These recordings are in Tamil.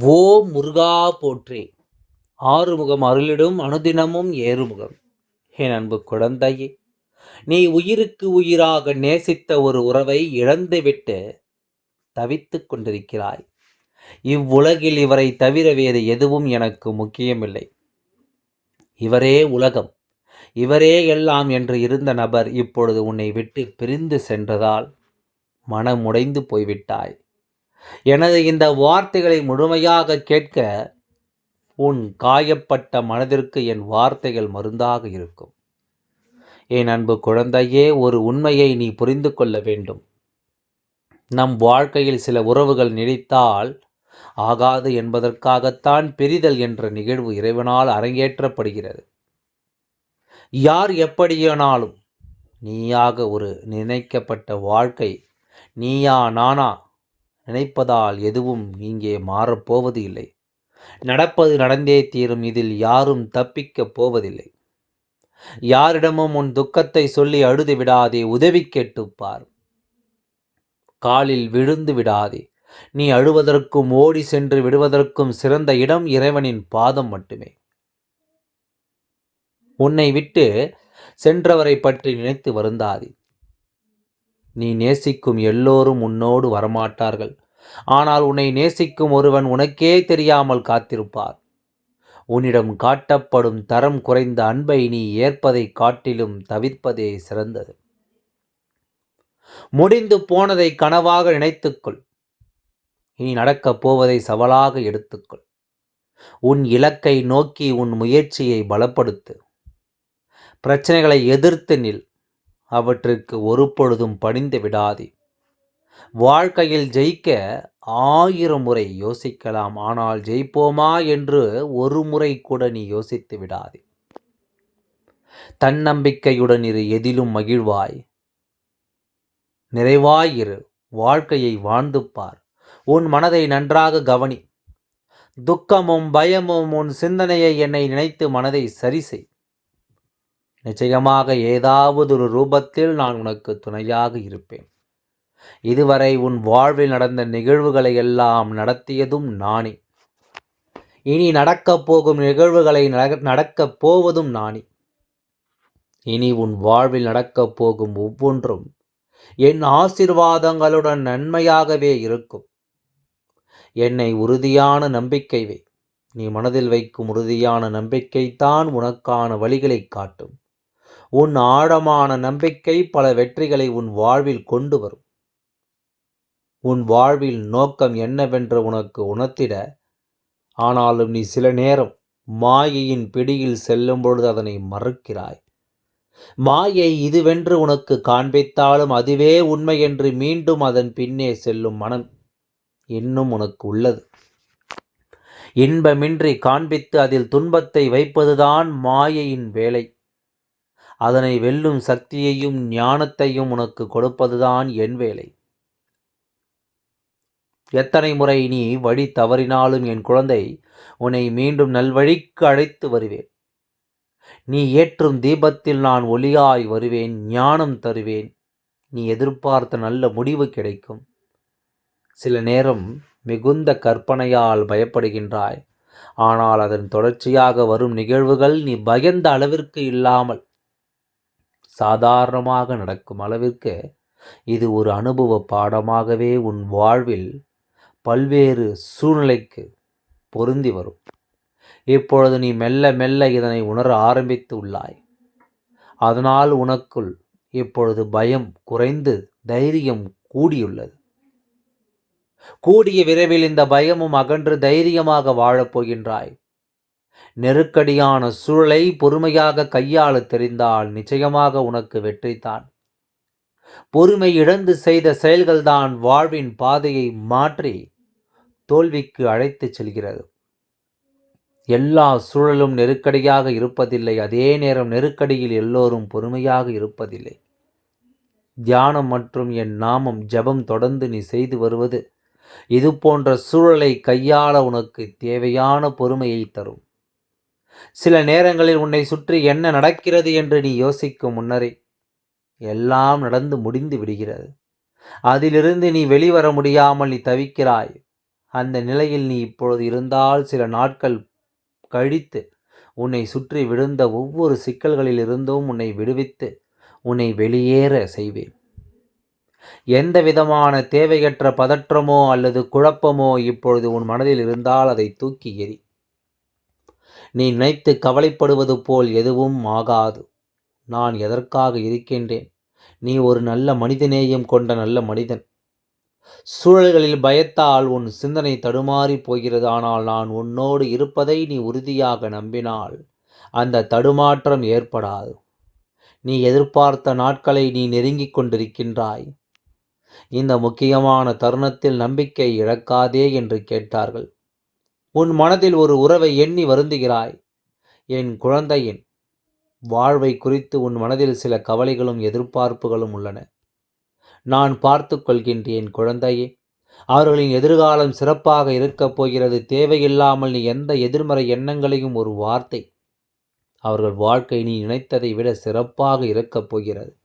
ஓ முருகா போற்றே. ஆறுமுகம் அருளிடும் அனுதினமும் ஏறுமுகம். என் அன்பு குழந்தையே நீ உயிருக்கு உயிராக நேசித்த ஒரு உறவை இழந்துவிட்டு தவித்துக் கொண்டிருக்கிறாய். இவ்வுலகில் இவரை தவிர வேறு எதுவும் எனக்கு முக்கியமில்லை. இவரே உலகம். இவரே எல்லாம் என்று இருந்த நபர் இப்பொழுது உன்னை விட்டு பிரிந்து சென்றதால் மனமுடைந்து போய்விட்டாய். எனது இந்த வார்த்தைகளை முழுமையாக கேட்க உன் காயப்பட்ட மனதிற்கு என் வார்த்தைகள் மருந்தாக இருக்கும். என் அன்பு குழந்தையே ஒரு உண்மையை நீ புரிந்து கொள்ள வேண்டும். நம் வாழ்க்கையில் சில உறவுகள் நினைத்தால் ஆகாது என்பதற்காகத்தான் பிரிதல் என்ற நிகழ்வு இறைவனால் அரங்கேற்றப்படுகிறது. யார் எப்படியானாலும் நீயாக ஒரு நினைக்கப்பட்ட வாழ்க்கை நீயா நானா நினைப்பதால் எதுவும் இங்கே மாறப்போவது இல்லை நடப்பது நடந்தே தீரும் இதில் யாரும் தப்பிக்கப் போவதில்லை. யாரிடமும் உன் துக்கத்தை சொல்லி அழுது விடாதே உதவி கேட்டுப்பார் காலில் விழுந்து விடாதே நீ அழுவதற்கும் ஓடி சென்று விடுவதற்கும் சிறந்த இடம் இறைவனின் பாதம் மட்டுமே. உன்னை விட்டு சென்றவரை பற்றி நினைத்து வருந்தாதே. நீ நேசிக்கும் எல்லோரும் உன்னோடு வரமாட்டார்கள். ஆனால் உன்னை நேசிக்கும் ஒருவன் உனக்கே தெரியாமல் காத்திருப்பார். உன்னிடம் காட்டப்படும் தரம் குறைந்த அன்பை நீ ஏற்பதை காட்டிலும் தவிர்ப்பதே சிறந்தது. முடிந்து போனதை கனவாக நினைத்துக்கொள். இனி நடக்கப் போவதை சவாலாக எடுத்துக்கொள். உன் இலக்கை நோக்கி உன் முயற்சியை பலப்படுத்து. பிரச்சனைகளை எதிர்த்து நில். அவற்றுக்கு ஒரு பொழுதும் பணிந்து விடாதே. வாழ்க்கையில் ஜெயிக்க ஆயிரம் முறை யோசிக்கலாம். ஆனால் ஜெயிப்போமா என்று ஒரு முறை கூட நீ யோசித்து விடாதே. தன்னம்பிக்கையுடன் இரு எதிலும் மகிழ்வாய். நிறைவாயிரு வாழ்க்கையை வாழ்ந்து பார். உன் மனதை நன்றாக கவனி. துக்கமும் பயமும் உன் சிந்தனையை என்னை நினைத்து மனதை சரி செய். நிச்சயமாக ஏதாவது ஒரு ரூபத்தில் நான் உனக்கு துணையாக இருப்பேன். இதுவரை உன் வாழ்வில் நடந்த நிகழ்வுகளை எல்லாம் நடத்தியதும் நானே. இனி நடக்கப் போகும் நிகழ்வுகளை நடக்கப் போவதும் நானே. இனி உன் வாழ்வில் நடக்கப் போகும் ஒவ்வொன்றும் என் ஆசிர்வாதங்களுடன் நன்மையாகவே இருக்கும். என்னை உறுதியான நம்பிக்கைவே நீ மனதில் வைக்கும் உறுதியான நம்பிக்கைத்தான் உனக்கான வழிகளை காட்டும். உன் ஆழமான நம்பிக்கை பல வெற்றிகளை உன் வாழ்வில் கொண்டு வரும். உன் வாழ்வில் நோக்கம் என்னவென்று உனக்கு உணர்த்திட ஆனாலும் நீ சில நேரம் மாயையின் பிடியில் செல்லும் பொழுது அதனை மறுக்கிறாய். மாயை இதுவென்று உனக்கு காண்பித்தாலும் அதுவே உண்மை என்று மீண்டும் அதன் பின்னே செல்லும் மனம் இன்னும் உனக்கு உள்ளது. இன்பமின்றி காண்பித்து அதில் துன்பத்தை வைப்பதுதான் மாயையின் வேலை. அதனை வெல்லும் சக்தியையும் ஞானத்தையும் உனக்கு கொடுப்பதுதான் என் வேலை. எத்தனை முறை நீ வழி தவறினாலும் என் குழந்தை உன்னை மீண்டும் நல்வழிக்கு அழைத்து வருவேன். நீ ஏற்றும் தீபத்தில் நான் ஒளியாய் வருவேன் ஞானம் தருவேன். நீ எதிர்பார்த்த நல்ல முடிவு கிடைக்கும். சில நேரம் மிகுந்த கற்பனையால் பயப்படுகின்றாய். ஆனால் அதன் தொடர்ச்சியாக வரும் நிகழ்வுகள் நீ பயந்த அளவிற்கு இல்லாமல் சாதாரணமாக நடக்கும் அளவிற்கு இது ஒரு அனுபவ பாடமாகவே உன் வாழ்வில் பல்வேறு சூழ்நிலைக்கு பொருந்தி வரும். இப்பொழுது நீ மெல்ல மெல்ல இதனை உணர ஆரம்பித்து உள்ளாய். அதனால் உனக்குள் இப்பொழுது பயம் குறைந்து தைரியம் கூடியுள்ளது. கூடிய விரைவில் இந்த பயமும் அகன்று தைரியமாக வாழப்போகின்றாய் நெருக்கடியான சூழலை பொறுமையாக கையாள தெரிந்தால் நிச்சயமாக உனக்கு வெற்றித்தான் பொறுமை இழந்து செய்த செயல்கள்தான் வாழ்வின் பாதையை மாற்றி தோல்விக்கு அழைத்துச் செல்கிறது. எல்லா சூழலும் நெருக்கடியாக இருப்பதில்லை. அதே நேரம் நெருக்கடியில் எல்லோரும் பொறுமையாக இருப்பதில்லை. தியானம் மற்றும் என் நாமம் ஜபம் தொடர்ந்து நீ செய்து வருவது இது போன்ற சூழலை கையாள உனக்கு தேவையான பொறுமையை தரும். சில நேரங்களில் உன்னை சுற்றி என்ன நடக்கிறது என்று நீ யோசிக்கும் முன்னரே எல்லாம் நடந்து முடிந்து விடுகிறது. அதிலிருந்து நீ வெளிவர முடியாமல் நீ தவிக்கிறாய். அந்த நிலையில் நீ இப்பொழுது இருந்தால் சில நாட்கள் கழித்து உன்னை சுற்றி விழுந்த ஒவ்வொரு சிக்கல்களில் இருந்தும் உன்னை விடுவித்து உன்னை வெளியேற செய்வேன். எந்த விதமான தேவையற்ற பதற்றமோ அல்லது குழப்பமோ இப்பொழுது உன் மனதில் இருந்தால் அதை தூக்கி எறி நீ நினைத்து கவலைப்படுவது போல் எதுவும் ஆகாது. நான் எதற்காக இருக்கின்றேன்? நீ ஒரு நல்ல மனிதநேயம் கொண்ட நல்ல மனிதன். சூழல்களில் பயத்தால் உன் சிந்தனை தடுமாறி போகிறது. ஆனால் நான் உன்னோடு இருப்பதை நீ உறுதியாக நம்பினால் அந்த தடுமாற்றம் ஏற்படாது. நீ எதிர்பார்த்த நாட்களை நீ நெருங்கிக் கொண்டிருக்கின்றாய். இந்த முக்கியமான தருணத்தில் நம்பிக்கை இழக்காதே என்று கேட்டார்கள். உன் மனதில் ஒரு உறவை எண்ணி வருந்துகிறாய். என் குழந்தையின் வாழ்வை குறித்து உன் மனதில் சில கவலைகளும் எதிர்பார்ப்புகளும் உள்ளன. நான் பார்த்து கொள்கின்றேன் குழந்தையே அவர்களின் எதிர்காலம் சிறப்பாக இருக்கப் போகிறது. தேவையில்லாமல் நீ எந்த எதிர்மறை எண்ணங்களையும் ஒரு வார்த்தை அவர்கள் வாழ்க்கை நீ நினைத்ததை விட சிறப்பாக இருக்கப் போகிறது.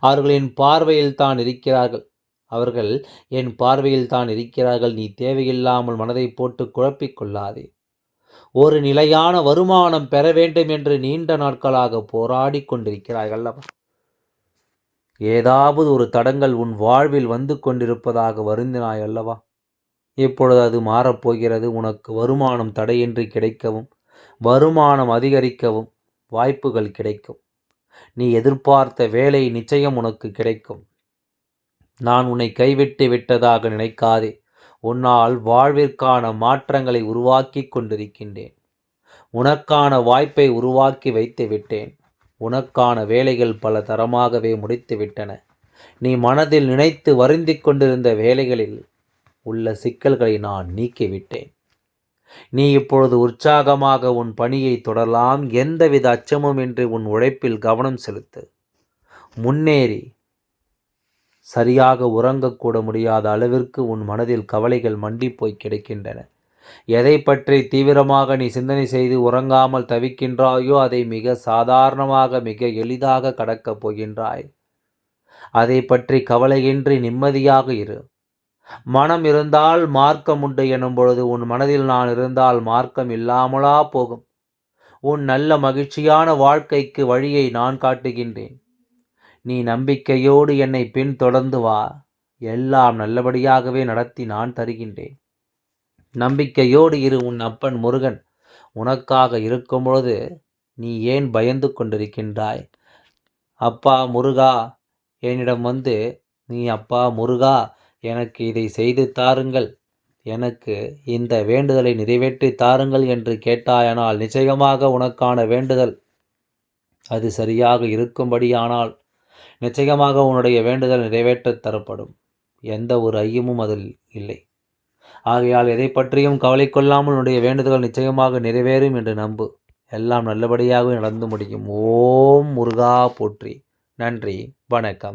அவர்களின் பார்வையில் தான் இருக்கிறார்கள். அவர்கள் என் பார்வையில் தான் இருக்கிறார்கள் நீ தேவையில்லாமல் மனதை போட்டு குழப்பிக் கொள்ளாதே. ஒரு நிலையான வருமானம் பெற வேண்டும் என்று நீண்ட நாட்களாக போராடி கொண்டிருக்கிறாய் அல்லவா ஏதாவது ஒரு தடங்கள் உன் வாழ்வில் வந்து கொண்டிருப்பதாக வருந்தினாய் அல்லவா? இப்பொழுது அது மாறப்போகிறது உனக்கு வருமானம் தடையின்றி கிடைக்கவும் வருமானம் அதிகரிக்கவும் வாய்ப்புகள் கிடைக்கும். நீ எதிர்பார்த்த வேலை நிச்சயம் உனக்கு கிடைக்கும். நான் உன்னை கைவிட்டு விட்டதாக நினைக்காதே. உன்னால் வாழ்விற்கான மாற்றங்களை உருவாக்கி கொண்டிருக்கின்றேன். உனக்கான வாய்ப்பை உருவாக்கி வைத்து விட்டேன். உனக்கான வேலைகள் பல தரமாகவே முடித்து விட்டன. நீ மனதில் நினைத்து வருந்தி கொண்டிருந்த வேலைகளில் உள்ள சிக்கல்களை நான் நீக்கிவிட்டேன் நீ இப்பொழுது உற்சாகமாக உன் பணியை தொடரலாம். எந்தவித அச்சமும் இன்றி உன் உழைப்பில் கவனம் செலுத்து. முன்னேறி சரியாக உறங்கக்கூட முடியாத அளவிற்கு உன் மனதில் கவலைகள் மண்டி போய் கிடைக்கின்றன. எதை பற்றி தீவிரமாக நீ சிந்தனை செய்து உறங்காமல் தவிக்கின்றாயோ அதை மிக சாதாரணமாக மிக எளிதாக கடக்கப் போகின்றாய். அதை பற்றி கவலையின்றி நிம்மதியாக இரு. மனம் இருந்தால் மார்க்கம் உண்டு எனும் பொழுது உன் மனதில் நான் இருந்தால் மார்க்கம் இல்லாமலா போகும். உன் நல்ல மகிழ்ச்சியான வாழ்க்கைக்கு வழியை நான் காட்டுகின்றேன். நீ நம்பிக்கையோடு என்னை பின்தொடர்ந்து வா. எல்லாம் நல்லபடியாகவே நடத்தி நான் தருகின்றேன். நம்பிக்கையோடு இரு உன் அப்பன் முருகன். உனக்காக இருக்கும் பொழுது நீ ஏன் பயந்து கொண்டிருக்கின்றாய்? அப்பா முருகா என்னிடம் வந்து நீ அப்பா முருகா எனக்கு இதை செய்து தாருங்கள். எனக்கு இந்த வேண்டுதலை நிறைவேற்றி தாருங்கள் என்று கேட்டாயானால் நிச்சயமாக உனக்கான வேண்டுதல் அது சரியாக இருக்கும்படியானால் நிச்சயமாக உன்னுடைய வேண்டுதல் நிறைவேற்றத் தரப்படும். எந்த ஒரு ஐயமும் அதில் இல்லை. ஆகையால் எதை பற்றியும் கவலை கொள்ளாமல் உன்னுடைய வேண்டுதல்கள் நிச்சயமாக நிறைவேறும் என்று நம்பு. எல்லாம் நல்லபடியாக நடந்து முடியும். ஓம் முருகா போற்றி. நன்றி. வணக்கம்.